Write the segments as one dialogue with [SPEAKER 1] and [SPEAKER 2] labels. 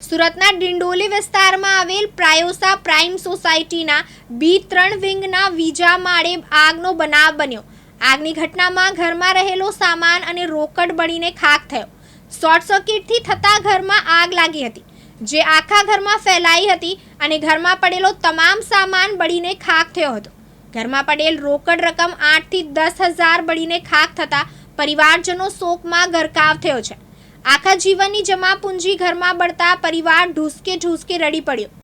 [SPEAKER 1] સુરતના ડિંડોલી વિસ્તારમાં આવેલ પ્રાયોસા પ્રાઇમ સોસાયટીના બી ત્રણ વિંગના વીજા માળે આગનો બનાવ બન્યો. આગની ઘટનામાં ઘરમાં રહેલો સામાન અને રોકડ બળીને ખાખ થયો. શોર્ટ સર્કિટથી થતા ઘરમાં આગ લાગી હતી. જે આખા ઘરમાં ફેલાઈ હતી અને ઘરમાં પડેલો તમામ સામાન બળીને ખાખ થયો હતો. ઘરમાં પડેલ રોકડ રકમ આઠથી દસ હજાર બળીને ખાખ થતા પરિવારજનો શોકમાં ગરકાવ થયો છે. આખા જીવનની જમા પૂંજી ઘરમાં બળતા પરિવાર ઢૂસકે ઢૂસકે રડી પડ્યો.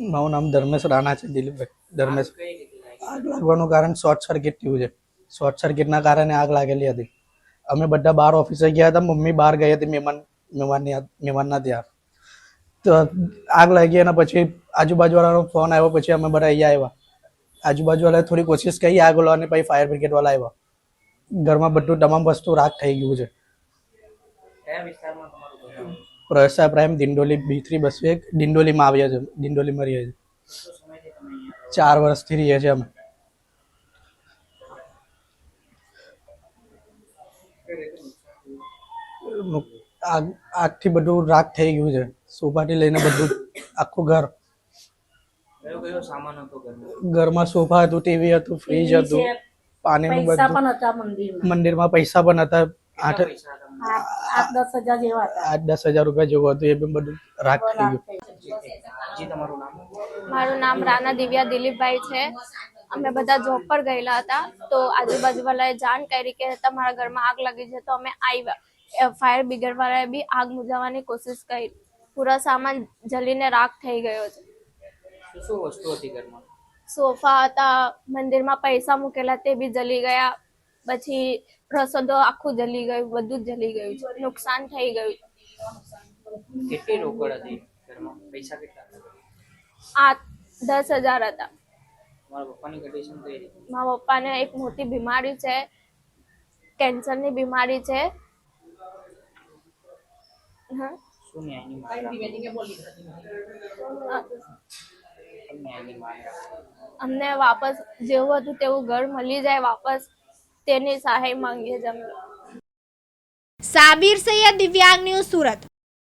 [SPEAKER 2] મારું નામ ધર્મેશ રાણા છે, દિલીપભાઈ. ધર્મેશ. આગ લાગવાનું કારણ શોર્ટ સર્કિટ થયું છે. શોર્ટ સર્કિટના કારણે આગ લાગેલી હતી. અમે બધા બાર ઓફિસે ગયા હતા, મમ્મી બહાર ગઈ હતી મહેમાન, મહેમાનની મહેમાનના ત્યાં તો આગ લાગી અને પછી આજુબાજુવાળાનો ફોન આવ્યો, પછી અમે બધા અહીંયા આવ્યા. આજુબાજુવાળાએ થોડી કોશિશ કરી આગ લાવવાની, પછી ફાયર બ્રિગેડવાળા આવ્યા. ઘરમાં બધું તમામ વસ્તુ રાખ થઈ ગયું છે.
[SPEAKER 3] કયા વિસ્તારમાં તમારું
[SPEAKER 2] પ્રસાદ પ્રાઇમ દિંડોલી બી થ્રી બસો એક દિંડોલીમાં આવ્યા છે દિંડોલીમાં રહીએ છીએ ચાર વર્ષથી રહીએ છીએ અમે આગ આગથી બધું રાખ થઈ ગયું છે. સોફાથી લઈને બધું આખું ઘર.
[SPEAKER 3] ઘરમાં
[SPEAKER 2] સોફા હતું ટીવી હતું ફ્રીજ હતું પાણીનું બધું.
[SPEAKER 4] મંદિરમાં
[SPEAKER 2] પૈસા પણ હતા. આઠ
[SPEAKER 4] દસ હજાર જેવા
[SPEAKER 2] આઠ દસ હજાર રૂપિયા જેવું હતું એ બી બધું રાખ થઈ ગયું.
[SPEAKER 3] જી તમારું નામ?
[SPEAKER 5] મારું નામ રાના દિવ્યા દિલીપભાઈ છે. અમે બધા જોબ પર ગયેલા હતા. તો આજુબાજુ વાળાએ જાણ કરી કે તમારા ઘરમાં આગ લાગી છે તો અમે આવ્યા ફાયર બ્રિગેડ વાળાએ બી આગ બુઝાવવાની કોશિશ કરી. પૂરા સામાન જલીને રાખ થઈ ગયો છે.
[SPEAKER 3] શું શું વસ્તુ હતી ઘરમાં?
[SPEAKER 5] સોફા હતા મંદિરમાં પૈસા મૂકેલા તે બી જલી ગયા. પછી રસોડો આખું જલી ગયું બધું જ જલી ગયું છે. નુકસાન થઈ ગયું.
[SPEAKER 3] કેટલી રોકડ હતી ઘરમાં? પૈસા કેટલા
[SPEAKER 5] આ દસ હજાર હતા.
[SPEAKER 3] તમારા પપ્પાની કન્ડિશન કઈ હતી
[SPEAKER 5] મારા પપ્પાને એક મોટી બીમારી છે. કેન્સરની બીમારી છે. હા.
[SPEAKER 3] શું ન્યાયની માંગ?
[SPEAKER 5] અમને વાપસ જેવું હતું તેવું ઘર મળી જાય વાપસ તેની સહાય માંગીએ છીએ.
[SPEAKER 1] સાબિર સૈયદ દિવ્યાંગ ન્યૂઝ સુરત.